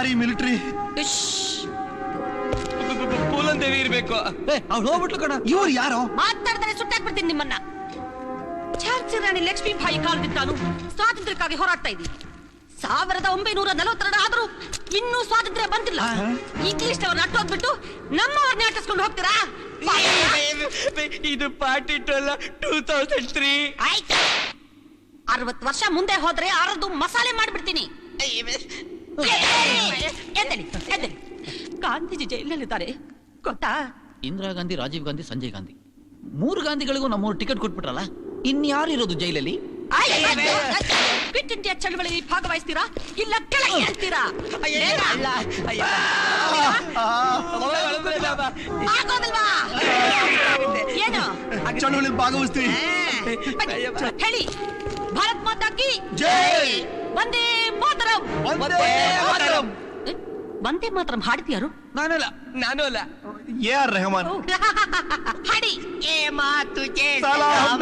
ಯಾರಿ ಮಿಲಿಟರಿ. ಇಶ್. ಪೂಲನ್ ದೇವಿ ಇರ್ಬೇಕು ಅವ್ಳು ಹೋಗ್ಬಿಟ್ಲು ಕಣ. ಇವ್ರು ಯಾರೋ? ಮಾತಾಡ್ತಾರೆ ಸುಟ್ಟಾಕ್ಬಿಡ್ತೀನಿ ನಿಮ್ಮನ್ನ. ಝಾನ್ಸಿ ರಾಣಿ ಲಕ್ಷ್ಮೀಬಾಯಿ ಕಾಲದಿಂದ ನಾನು ಸ್ವಾತಂತ್ರ್ಯಕ್ಕಾಗಿ ಹೋರಾಡ್ತಾ ಇದ್ದೀನಿ. ಸಾವಿರದ ಒಂಬೈನೂರ ನಲವತ್ತೆರಡು ಆದ್ರೂ ಇನ್ನೂ ಸ್ವಾತಂತ್ರ್ಯ ಬಂದಿಲ್ಲ. ಇಂಗ್ಲಿಷ್ ಅವ್ರನ್ನ ಅಟ್ಟೋದ್ಬಿಟ್ಟು ನಮ್ಮವ್ರನ್ನ ಅಟ್ಟಿಸ್ಕೊಂಡು ಹೋಗ್ತೀರಾ? ಇದು party two two thousand three. ಆಯ್ತು. ಅರವತ್ತು ವರ್ಷ ಮುಂದೆ ಹೋದ್ರೆ ಅರದು ಮಸಾಲೆ ಮಾಡ್ಬಿಡ್ತೀನಿ. ಗಾಂಧೀಜಿ ಜೈಲಿನಲ್ಲಿದ್ದಾರೆ. ಗೊತ್ತಾ? ಇಂದಿರಾ ಗಾಂಧಿ, ರಾಜೀವ್ ಗಾಂಧಿ, ಸಂಜಯ್ ಗಾಂಧಿ. ಮೂರು ಗಾಂಧಿಗಳಿಗೂ ನಮ್ಮವ್ರು ಟಿಕೆಟ್ ಕೊಟ್ಬಿಟ್ರಲ್ಲ? ಇನ್ಯಾರು ಇರೋದು ಜೈಲಲ್ಲಿ? ಕ್ವಿಟ್ ಇಂಡಿಯಾ ಚಳವಳಿ ಭಾಗವಹಿಸ್ತೀರಾ? ಇಲ್ಲ ಕೆಳಗೆ ಹೇಳ್ತೀರಾ. ಆಗೋದಿಲ್ವಾ? ಏನು? ಚಳುವಳಿ ಭಾಗವಹಿಸ್ತೀವಿ. ಹೇಳಿ. ಭಾರತ್ ಮಾತಾ ಕಿ ಜೈ. ವಂದೇ ಮಾತರಂ. ವಂದೇ ಮಾತರಂ. ವಂದೇ ಮಾತರಂ ಹಾಡ್ತೀಯಾರು? ನಾನಲ್ಲ ನಾನು ಅಲ್ಲ. A R Rahman. ಹಾಡಿ. ಏ ಮಾತು ಸಲಾಂ.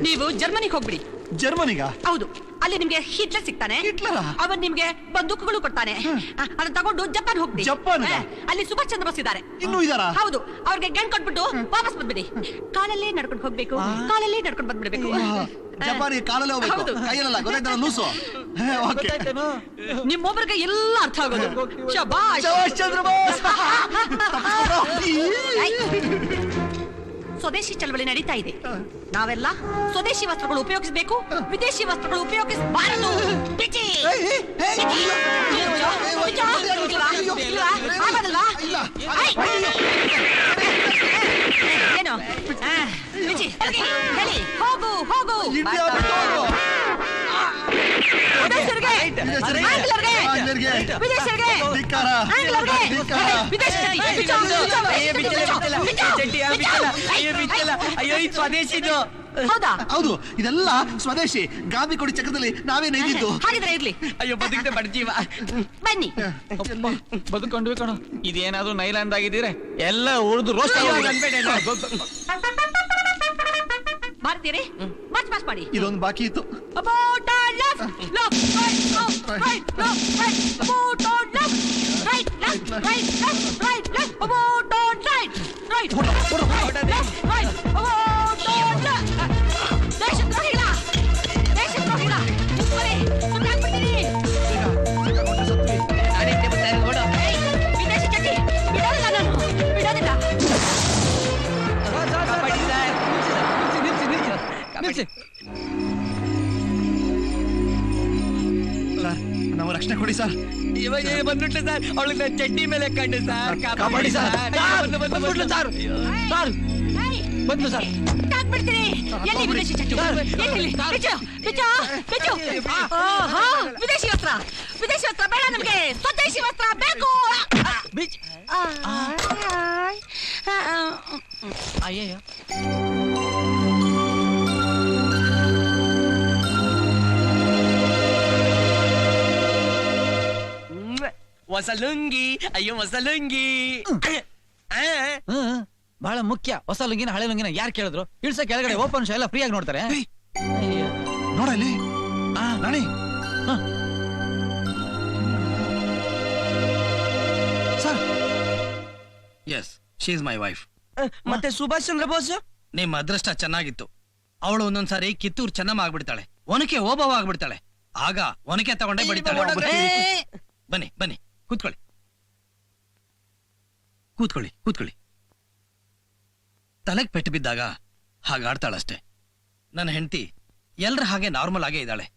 ನೀವು ಜರ್ಮನಿಗೆ ಹೋಗ್ಬಿಡಿ. ಜರ್ಮನಿಗ? ಹೌದು. ಅಲ್ಲಿ ನಿಮ್ಗೆ ಹಿಟ್ಲರ್ ಸಿಗ್ತಾನೆ. ಹಿಟ್ಲರಾ? ಅವನ್ ನಿಮ್ಗೆ ಬಂದೂಕುಗಳು ಕೊಡ್ತಾನೆ. ಅದನ್ನ ತಗೊಂಡು ಜಪಾನ್ ಹೋಗ್ಬಿಡಿ. ಜಪಾನ್ ಅಲ್ಲಿ ಸುಭಾಷ್ ಚಂದ್ರ ಬೋಸ್ ಇದಾರೆ. ಇನ್ನೂ ಇದಾರಾ? ಹೌದು. ಅವ್ರಿಗೆ ಗಂಡ್ ಕೊಟ್ಬಿಟ್ಟು ವಾಪಸ್ ಬಂದ್ಬಿಡಿ. ಕಾಲಲ್ಲೇ ನಡ್ಕೊಂಡು ಹೋಗ್ಬೇಕು. ಕಾಲಲ್ಲೇ ನಡ್ಕೊಂಡು ಬಂದ್ಬಿಡ್ಬೇಕು. ಜಪಾನಿಗೆ ಕಾಲಲ್ಲೇ ಹೋಗ್ಬೇಕು. ಹೌದು. ಕೈಯಲ್ಲ ಗೊತ್ತಾಯ್ತಲ್ಲ ಲೂಸು ನಿಮ್ಮೊಬ್ಬರಿಗೆ? ಎಲ್ಲ ಅರ್ಥ ಆಗೋದು. ಶಬಾಷ್. ಶಭಾಷ್ ಚಂದ್ರ ಬೋಸ್. ಸ್ವದೇಶಿ ಚಳವಳಿ ನಡೀತಾ ಇದೆ ನಾವೆಲ್ಲ ಸ್ವದೇಶಿ ವಸ್ತ್ರಗಳು ಉಪಯೋಗಿಸಬೇಕು ವಿದೇಶಿ ವಸ್ತ್ರಗಳು ಉಪಯೋಗಿಸಬಾರದು. ಏನು. ಹೇಳಿ. ಹೋಗು ಹೋಗು ಅಯ್ಯೋ ಇದು ಸ್ವದೇಶಿದು ಹೌದಾ ಹೌದು ಇದೆಲ್ಲ ಸ್ವದೇಶಿ ಗಾಂಧಿ ಕೊಡಿ ಚಕ್ರದಲ್ಲಿ ನಾವೇ ನೈದಿದ್ದು ಹಾಗಿದ್ರೆ ಇರ್ಲಿ ಅಯ್ಯೋ ಬದುಕಿದೆ ಬಡ್ಜೀವ ಬನ್ನಿ ಬದುಕೊಂಡ್ವಿ ಕಣ ಇದೇನಾದ್ರೂ ನೈಲ್ಯಾಂಡ್ ಆಗಿದ್ದೀರಾ ಎಲ್ಲ ಉಳಿದು ರೋಸ್ಟ್ ಅನ್ಬೇಡ, ಮಾಡ್ತೀರಿ ಮಾರ್ಚ್ ಪಾಸ್ ಮಾಡಿ ಇದೊಂದು ಬಾಕಿ ಇತ್ತು About our left, left, right, left, right, left, right. About on left, right, left, right, left, right, left. About ನಮ್ಮ ರಕ್ಷಣೆ ಕೊಡಿ ಸರ್ ಇವಾಗ ಬಂದ್ಬಿಟ್ಲು ಸರ್ ಅವಳಿಗೆ ನನ್ನ ಚಡ್ಡಿ ಮೇಲೆ ಕಂಡು ಸರ್ ಕಾಪಾಡಿ ಸರ್. ಬಂದು ಬಂದು ಬಂದ್ಬಿಟ್ಲು ಸರ್. ಸರ್, ಏಯ್, ಬಂದ್ಲು ಸರ್ ಬಿಡ್ತೀನಿ ಎಲ್ಲಿ ವಿದೇಶಿ ಚಟ್ಟು ಎಲ್ಲಿ ಬಿಚ್ಚು ಬಿಚ್ಚು ಬಿಚ್ಚು ಆಹಾ, ವಿದೇಶಿ ವಸ್ತ್ರ ವಿದೇಶಿ ವಸ್ತ್ರ ಬೇಡ ನಮ್ಗೆ ಸ್ವದೇಶಿ ವಸ್ತ್ರ ಬೇಕು ಬಿಚ್ ಅಯ್ಯಯ್ಯೋ ಹೊಸ ಲುಂಗಿ ಅಯ್ಯೋ ಹೊಸ ಲುಂಗಿ ಆ, ಹ್ಮ್ ಬಹಳ ಮುಖ್ಯ. ಹೊಸ ಲುಂಗಿನ ಹಳೆ ಲುಂಗಿನ ಯಾರು ಕೇಳಿದ್ರು? ಇಳ್ಸ ಕೆಳಗಡೆ ಓಪನ್ ಶೋ ಎಲ್ಲ ಫ್ರೀಯಾಗಿ ಆಗಿ ನೋಡ್ತಾರೆ. ಏಯ್. ಅಯ್ಯೋ. ನೋಡ ಇಲ್ಲಿ. ಆ, ರಾಣಿ. ಹ. Sir. Yes she is my wife ಮತ್ತೆ ಸುಭಾಷ್ ಚಂದ್ರ ಬೋಸ್? ನಿಮ್ಮ ಅದೃಷ್ಟ ಚೆನ್ನಾಗಿತ್ತು. ಅವಳು ಒಂದೊಂದ್ಸಾರಿ ಕಿತ್ತೂರ್ ಚೆನ್ನಮ್ಮ ಆಗ್ಬಿಡ್ತಾಳೆ. ಒನಕೆ ಓಬವ್ವ ಆಗ್ಬಿಡ್ತಾಳೆ. ಆಗ ಒನಕೆ ತಗೊಂಡೇ ಬಡಿತಾಳೆ. ಏ, ಬನ್ನಿ ಬನ್ನಿ. ಕೂತ್ಕೊಳ್ಳಿ. ಕೂತ್ಕೊಳ್ಳಿ ಕೂತ್ಕೊಳ್ಳಿ. ತಲೆಗೆ ಪೆಟ್ಟು ಬಿದ್ದಾಗ ಹಾಗಾಡ್ತಾಳಷ್ಟೆ ನನ್ನ ಹೆಂಡತಿ ಎಲ್ಲರ ಹಾಗೆ ನಾರ್ಮಲ್ ಆಗೇ ಇದ್ದಾಳೆ.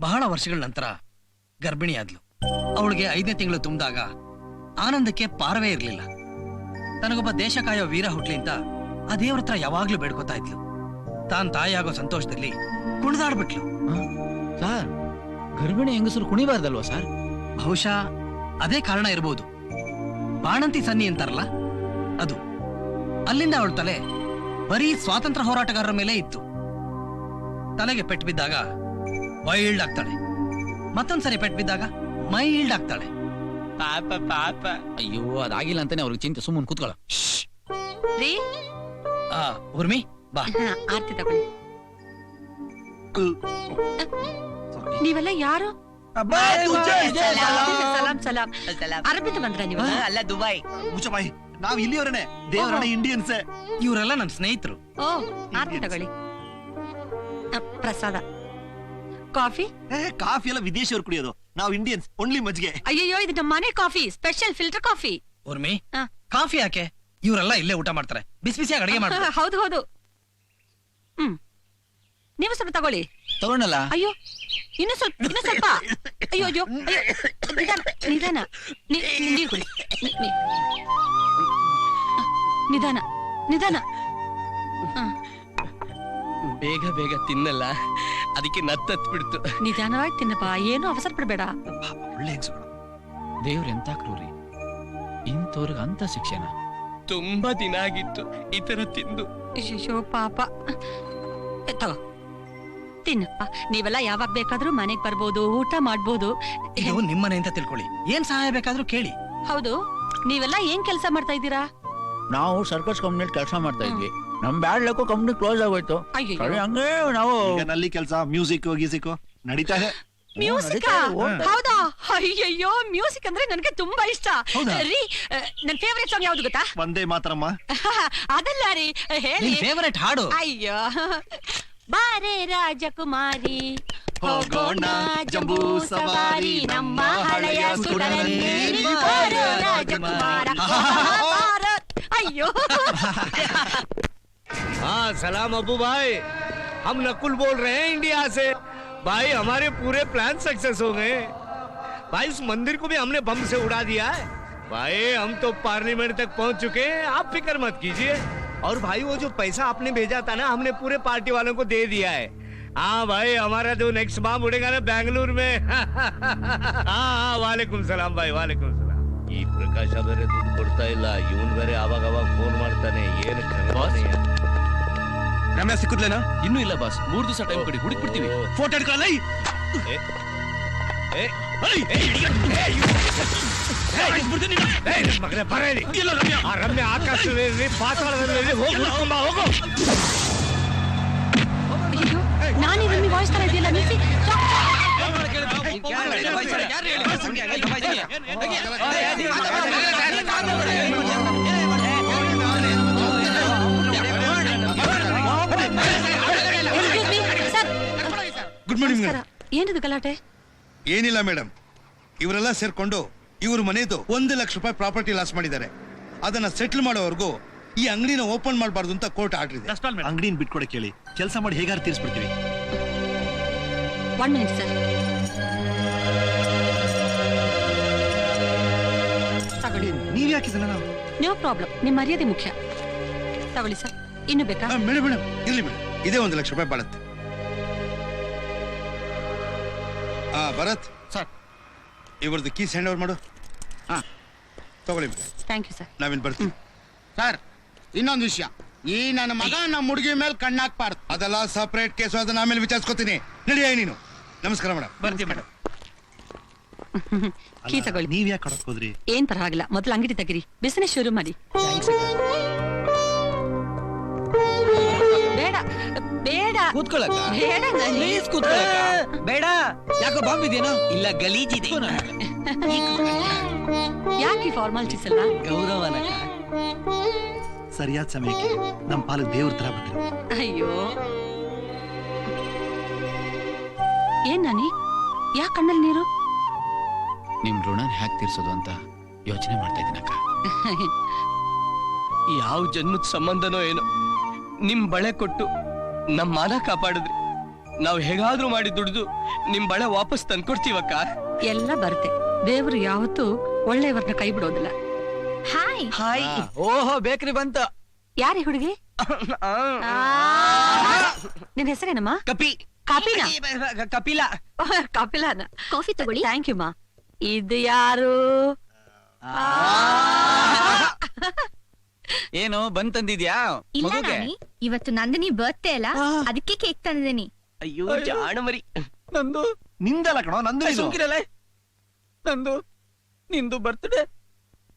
ಬಹಳ ವರ್ಷಗಳ ನಂತರ ಗರ್ಭಿಣಿಯಾದ್ಲು. ಅವಳಿಗೆ ಐದನೇ ತಿಂಗಳು ತುಂಬಿದಾಗ ಆನಂದಕ್ಕೆ ಪಾರವೇ ಇರಲಿಲ್ಲ. ತನಗೊಬ್ಬ ದೇಶ ಕಾಯೋ ವೀರ ಹುಟ್ಲಿ ಅಂತ ಆ ದೇವ್ರ ಹತ್ರ ಯಾವಾಗ್ಲೂ ಬೇಡ್ಕೊತಾ ಇದ್ಲು. ತಾನ್ ತಾಯಿಯಾಗೋ ಸಂತೋಷದಲ್ಲಿ ಕುಣಿದಾಡ್ಬಿಟ್ಲು. ಸರ್, ಗರ್ಭಿಣಿ ಹೆಂಗಸರು ಕುಣಿಬಾರ್ದಲ್ವಾ ಸರ್? ಬಹುಶಃ ಅದೇ ಕಾರಣ ಇರಬಹುದು ಬಾಣಂತಿ ಸನ್ನಿ ಅಂತಾರಲ್ಲ? ಅದು. ಅಲ್ಲಿಂದ ಅವಳ ತಲೆ ಬರೀ ಸ್ವಾತಂತ್ರ್ಯ ಹೋರಾಟಗಾರರ ಮೇಲೆ ಇತ್ತು. ತಲೆಗೆ ಪೆಟ್ಟು ಬಿದ್ದಾಗ ವೈಲ್ಡ್ ಆಗ್ತಾಳೆ. ಮತ್ತೊಂದ್ಸರಿ ಪೆಟ್ಟು ಬಿದ್ದಾಗ ಮೈಲ್ಡ್ ಆಗ್ತಾಳೆ. ಪಾಪ ಪಾಪ. ಅಯ್ಯೋ ಅದಾಗಿಲ್ಲ ಅಂತಾನೆ ಅವ್ರಿಗೆ ಚಿಂತೆ ಸುಮ್ಮನೆ ಕೂತ್ಕೊಳ್ಳ. ರೀ? ಆ ಉರ್ಮಿ ಬಾ. ಆರ್ತಿ ತಗೊಳ್ಳಿ. ನೀವೆಲ್ಲ ಯಾರು? ಸಲಾಂ. ಸಲಾಂ. ಅರಬಿತ ಬಂದ್ರ ನೀವು? ಅಲ್ಲ ದುಬೈ ಮುಚ್ಚಬಾಯಿ ನಾವ್ ಇಲ್ಲಿಯವರನೆ ದೇವರಣ ಇಂಡಿಯನ್ಸ್. ಇವರೆಲ್ಲ ನನ್ನ ಸ್ನೇಹಿತರು. ಓ ತಗೊಳ್ಳಿ. ಪ್ರಸಾದ. ಕಾಫಿ? ಕಾಫಿ ಎಲ್ಲ ವಿದೇಶಿಯವ್ರು ಕುಡಿಯೋದು. ನಾವು ಇಂಡಿಯನ್ಸ್ ಓನ್ಲಿ ಮಜ್ಗೆ ಅಯ್ಯಯ್ಯೋ ಇದು ನಮ್ಮ ಮನೆ ಕಾಫಿ ಸ್ಪೆಷಲ್ ಫಿಲ್ಟರ್ ಕಾಫಿ. ಉರ್ಮಿ ಕಾಫಿ ಯಾಕೆ? ಇವರೆಲ್ಲ ಇಲ್ಲೇ ಊಟ ಮಾಡ್ತಾರೆ. ಬಿಸಿ ಬಿಸಿಯಾಗಿ ಅಡಿಗೆ ಮಾಡ್ತಾರೆ. ಹೌದು ಹೌದು. ಹ್ಮ್. ನೀವು ಸ್ವಲ್ಪ ತಗೊಳ್ಳಿ. ತಗೊಂಡಲ್ಲ ಅಯ್ಯೋ ಇನ್ನು ಸ್ವಲ್ಪ ಇನ್ನು ಸ್ವಲ್ಪ. ಅಯ್ಯೋ ಅಯ್ಯೋ ಅಯ್ಯೋ ನಿಧಾನ ನಿಧಾನ. ನಿ- ನಿ- ನೀರು ಕುಡಿ. ನಿ- ನಿ- ನಿಧಾನ ನಿಧಾನ. ಹ, ಬೇಗ ಬೇಗ ತಿನ್ನಲ್ಲ. ಅದಕ್ಕೆ ನತ್ತತ್ ಬಿಡ್ತು ನಿಧಾನವಾಗಿ ತಿನ್ನಪ್ಪ. ಏನು ಅವಸರ ಪಡಬೇಡ. ಒಳ್ಳೆ ದೇವ್ರ ಎಂತ ಕ್ರೂರಿ. ಇಂಥವ್ರಿಗೆ ಅಂತ ಶಿಕ್ಷಣ ತುಂಬಾ ದಿನ ಆಗಿತ್ತು ಈ ತರ ತಿಂದು. ಅಯ್ಯೋ ಪಾಪ. ತಗೋ. ತಿನ್ನಪ್ಪ ನೀವೆಲ್ಲ ಯಾವಾಗ ಬೇಕಾದ್ರೂ ಮನೆಗ್ ಬರ್ಬೋದು ಊಟ ಮಾಡ್ಬೋದು. ಇದು ನಿಮ್ಮನೆ ಅಂತ ತಿಳ್ಕೊಳ್ಳಿ. ಏನ್ ಸಹಾಯ ಬೇಕಾದ್ರೂ ಕೇಳಿ. ಹೌದು. ನೀವೆಲ್ಲ ಏನ್ ಕೆಲಸ ಮಾಡ್ತಾ ಇದ್ದೀರಾ? ನಾವು ಸರ್ಕಸ್ ಕಂಪ್ನಿ ಕೆಲಸ ಮಾಡ್ತಾ ಇದ್ವಿ. ನಮ್ ಬ್ಯಾಡ್ ಲಕ್ಕು ಕಂಪ್ನಿ ಕ್ಲೋಸ್ ಆಗೋಯ್ತು. ಸರಿ ಹಂಗೆ ನಾವು ಈಗ ನಲ್ಲಿ ಕೆಲಸ ಮ್ಯೂಸಿಕ್ ಗೀಸಿಕ್? ನಡೀತಾ ಇದೆ. ಮ್ಯೂಸಿಕ್ ಹೌದಾ? ಅಯ್ಯಯ್ಯೋ ಮ್ಯೂಸಿಕ್ ಅಂದ್ರೆ ನನಗೆ ತುಂಬಾ ಇಷ್ಟ. ಹೌದಾ? ರೀ ನನ್ ಫೇವರೇಟ್ ಸಾಂಗ್ ಯಾವ್ದು ಗೊತ್ತಾ? ಒಂದೇ ಮಾತ್ರಮ್ಮ. ಅದಲ್ಲ ರೀ ಹೇಳಿ. ನಿನ್ ಫೇವರೇಟ್ ಹಾಡು. ಅಯ್ಯೋ. ಬಾರೆ ರಾಜಕುಮಾರಿ ಹೋಗೋಣ ಜಂಬೂ ಸವಾರಿ ನಮ್ಮ ಹಳೆಯ ಸುಡಲಲ್ಲಿ. ಬಾರೋ ರಾಜಕುಮಾರ ಭಾರತ್. ಅಯ್ಯೋ हाँ सलाम अबू भाई हम नकुल बोल रहे हैं इंडिया से भाई हमारे पूरे प्लान सक्सेस हो गए भाई उस मंदिर को भी हमने बम से उड़ा दिया है भाई हम तो पार्लियामेंट तक पहुंच चुके हैं आप फिक्र मत कीजिए और भाई वो जो पैसा आपने भेजा था ना हमने पूरे पार्टी वालों को दे दिया है हाँ भाई हमारा जो नेक्स्ट बम उड़ेगा ना बेंगलुरु में हाँ हाँ वालेकुम सलाम भाई वालेकुम सलाम ಈ ಪ್ರಕಾಶ ಬೇರೆ ದುಡ್ಡು ಕೊಡ್ತಾ ಇಲ್ಲ ಇವನ್ ಬೇರೆ ಅವಾಗ ಅವಾಗ ಫೋನ್ ಮಾಡ್ತಾನೆ ಏನು ರಮ್ಯಾ ಸಿಕ್ಕುದ್ಲೇನಾ ಇನ್ನೂ ಇಲ್ಲ ಬಾಸ್ ಮೂರ್ ದಿವಸ ಟೈಮ್ ಕೊಡಿ ಹುಡುಕ್ ಬಿಡ್ತೀವಿ ಫೋಟೋ ಹಿಡ್ಕೊಳ್ಳ ಮಗನೇ ಬರೇಲಿ ಆ ರಮ್ಯ ಆಕಾಶದಲ್ಲಿ ಪಾತಾಳದಲ್ಲಿ ಹೋಗಿ ಹುಡ್ಕೊಂಬ ಹೋಗು ಅಯ್ಯೋ ನಾನು ಇದನ್ನ ವಾಯ್ಸ್ ತರ ಇದೆಯಲ್ಲ ನಿಲ್ಸಿ ಸರ್ ಗುಡ್ ಮಾರ್ನಿಂಗ್ ನಮಸ್ಕಾರ ಏನಿದು ಗಲಾಟೆ ಏನಿಲ್ಲ ಮೇಡಮ್ ಇವರೆಲ್ಲ ಸೇರ್ಕೊಂಡು ಇವ್ರ ಮನೆಯದು ಒಂದು ಲಕ್ಷ ರೂಪಾಯಿ ಪ್ರಾಪರ್ಟಿ ಲಾಸ್ ಮಾಡಿದ್ದಾರೆ. ಅದನ್ನ ಸೆಟ್ಲ್ ಮಾಡೋವರೆಗೂ ಈ ಅಂಗಡಿನ ಓಪನ್ ಮಾಡಬಾರ್ದು ಅಂತ ಕೋರ್ಟ್ ಆರ್ಡರ್ ಇದೆ. ಅಂಗಡಿನ ಬಿಟ್ಕೊಡಕ್ ಕೇಳಿ. ಕೆಲಸ ಮಾಡಿ ಹೇಗಾರು ತೀರ್ಸ್ಬಿಡ್ತೀವಿ. ಒನ್ ಮಿನಿಟ್ ಸರ್ ತಗೊಳ್ಳಿ. ನೀವ್ ಯಾಕೆ ಇದನ್ನ ನಾವು? ನೋ ಪ್ರಾಬ್ಲಮ್ ನಿಮ್ಮ ಮರ್ಯಾದೆ ಮುಖ್ಯ. ತಗೊಳ್ಳಿ ಸರ್ ಇನ್ನು ಬೇಕಾ? ಮೇಡಮ್ ಮೇಡಮ್ ಇರ್ಲಿ ಮೇಡಮ್ ಇದೇ ಒಂದು ಲಕ್ಷ ರೂಪಾಯಿ ಬಾಳತ್ತೆ. ಹಾ ಭರತ್. ಸರ್. ಇವ್ರದ್ದು ಕೀಸ್ ಹ್ಯಾಂಡ್ ಓವರ್ ಮಾಡು. ಹಾ. ತಗೊಳ್ಳಿ ಮೇಡಮ್ ಥ್ಯಾಂಕ್ ಯು ಸರ್ ನಾವಿನ್ ಬರ್ತೀವಿ. ಸರ್ ಇನ್ನೊಂದು ವಿಷಯ. ಈ ನನ್ನ ಮಗ ನಮ್ಮ ಹುಡುಗಿ ಮೇಲೆ ಕಣ್ಣಾಕ್ಬಾರ್ದು ಅದೆಲ್ಲ ಸಪ್ರೇಟ್ ಕೇಸು ಅದನ್ನ ಆಮೇಲೆ ವಿಚಾರಿಸ್ಕೊತೀನಿ. ನಡೆಯ ನೀನು. ನಮಸ್ಕಾರ ಮೇಡಮ್. ಬರ್ತೀವಿ ಮೇಡಮ್. ಕೀ ತಗೊಳ್ಳಿ. ನೀವ್ ಯಾಕೆ ಕೊಡಕ್ ಹೋದ್ರಿ? ಏನ್ ಆಗಿಲ್ಲ ಮೊದಲು ಅಂಗಡಿ ತೆಗಿರಿ. ಬಿಸಿನೆಸ್ ಶುರು ಮಾಡಿ. ನಾನಿ. ಪ್ಲೀಸ್ ಕೂತ್ಕೊಳ್ಳಕ್ಕ ಬೇಡ. ಯಾಕೋ ಬಾಂಬ್ ಇದೇನೋ? ಇಲ್ಲ ಗಲೀಜಿದೆ ಯಾಕೆ ಫಾರ್ಮಾಲಿಟೀಸ್ ಅಲ್ಲ ಗೌರವನಕ ಸರಿಯಾದ ಸಮಯಕ್ಕೆ ನಮ್ ಪಾಲಕ್ ದೇವ್ರ ತರ ಬಂದ್ರು. ಅಯ್ಯೋ. ಏನ್ ನಾನಿ? ಯಾಕೆ ಕಣ್ಣಲ್ಲಿ ನೀರು? ನಿಮ್ ಋಣ ಹ್ಯಾಕ್ ತೀರ್ಸೋದು ಅಂತ ಯೋಚನೆ ಮಾಡ್ತಾ ಇದ್ದೀನಕ್ಕ ಯಾವ ಜನ್ಮದ ಸಂಬಂಧನೋ ಏನೋ. ನಿಮ್ ಬಳೆ ಕೊಟ್ಟು ನಮ್ ಮಾನ ಕಾಪಾಡಿದ್ರಿ. ನಾವ್ ಹೇಗಾದ್ರೂ ಮಾಡಿ ದುಡಿದು ನಿಮ್ ಬಳೆ ವಾಪಸ್ ತಂದ್ಕೊಡ್ತೀವಕ್ಕ? ಎಲ್ಲ ಬರುತ್ತೆ. ದೇವರು ಯಾವತ್ತು ಒಳ್ಳೆಯವ್ರನ್ನ ಕೈ ಬಿಡೋದಿಲ್ಲ. ಹಾಯ್. ಹಾಯ್. ಓಹೋ ಬೇಕ್ರಿ ಬಂತ. ಯಾರಿ ಹುಡುಗಿ? ನಿನ್ ಹೆಸರೇನಮ್ಮ? ಕಪಿ. ಕಾಪಿನಾ? ಕಪಿಲ. ಕಾಪಿಲಾನ. ಕಾಫಿ ತಗೊಳ್ಳಿ. ಥ್ಯಾಂಕ್ ಯು ಮಾ. ಇದು ಯಾರು? ಏನು ಬಂದ್ ತಂದಿದ್ಯಾ? ಇಲ್ಲ ಮಗುಗೆ? ನಾನಿ. ಇವತ್ತು ನಂದಿನಿ ಬರ್ತ್ಡೇ ಅಲ್ಲ ಅದಕ್ಕೆ ಕೇಕ್ ತಂದಿದ್ದೀನಿ. ಅಯ್ಯೋ ಜಾಣ ಮರಿ ನಂದು. ನಿಂದಲ್ಲ ಕಣೋ ನಂದು ಇದು. ಸುಮ್ಕಿರಲ್ಲ ನಂದು. ನಿಂದು birthday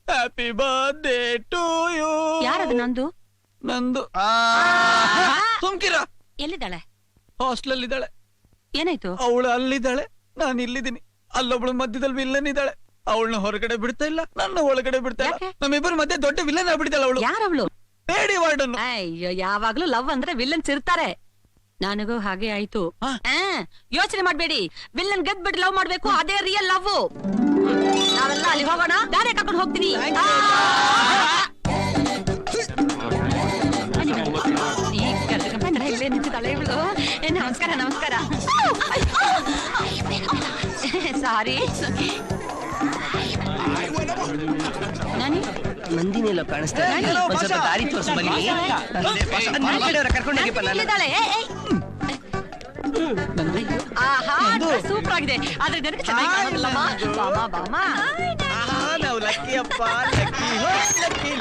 happy birthday to you ಯಾರದು ನಂದು? ನಂದು. ಆ, ಸುಮ್ಕಿರ. ಎಲ್ಲಿದ್ದಾಳೆ? ಹಾಸ್ಟೆಲ್ ಇದ್ದಾಳೆ ಏನಾಯ್ತು? ಅವಳು ಅಲ್ಲಿದ್ದಾಳೆ. ನಾನು ಇಲ್ಲಿದ್ದೀನಿ ಅಲ್ಲೊಬ್ಳು ಮಧ್ಯದಲ್ಲಿ ವಿಲ್ಲನ್ ಇದ್ದಾಳೆ. ಅವಳನ್ನ ಹೊರಗಡೆ ಬಿಡ್ತಾ ಇಲ್ಲ ನನ್ನ ಒಳಗಡೆ ಬಿಡ್ತಾ ಇಲ್ಲ ಯಾಕೆ? ನಮ್ಮಿಬ್ಬರ ಮಧ್ಯೆ ದೊಡ್ಡ ವಿಲನ್ ಆಗ್ಬಿಡ್ತಾಳ ಅವಳು ಯಾರವಳು ಬೇಡಿ ವಾರ್ಡನ್ ಅಯ್ಯೋ ಯಾವಾಗ್ಲೂ ಲವ್ ಅಂದ್ರೆ ವಿಲ್ಲನ್ ಇರ್ತಾರೆ ನನಗೂ ಹಾಗೆ ಆಯ್ತು ಯೋಚನೆ ಮಾಡ್ಬೇಡಿ ವಿಲ್ಲನ್ ಗೆದ್ ಬಿಟ್ಟು ಲವ್ ಮಾಡ್ಬೇಕು ಅದೇ ರಿಯಲ್ ಲವ್ ನಾವೆಲ್ಲ ಅಲ್ಲಿ ಹೋಗೋಣ ದಾರಿ ಕರ್ಕೊಂಡು ಹೋಗ್ತೀನಿ ಆ! ಈ ಗರ್ದಗ ಬಂದ್ರೆ ಇಲ್ಲೇ ನಿಂತಿದ್ದಾಳೆ ಇವಳು ಏ, ನಮಸ್ಕಾರ ನಮಸ್ಕಾರ ಸಾರಿ ನಾನಿ? ನಂದಿನೆಲ್ಲ ಕಾಣಿಸ್ತಾ. ಒಂದ್ ಸ್ವಲ್ಪ ದಾರಿ ತೋರ್ಸು ಬನ್ನಿ. ಕರ್ಕೊಂಡೋಗಿಪ್ಪ ಸೂಪರ್ ಆಗಿದೆ ಆದ್ರೆ ನನಗೆ ಚೆನ್ನಾಗಿ ಕಾಣೋದಿಲ್ಲಮ್ಮ ಬಾಮ ಬಾಮ. ನಾವು ಲಕ್ಕಿ ಅಪ್ಪ ಲಕ್ಕಿ ಲಕ್ಕಿ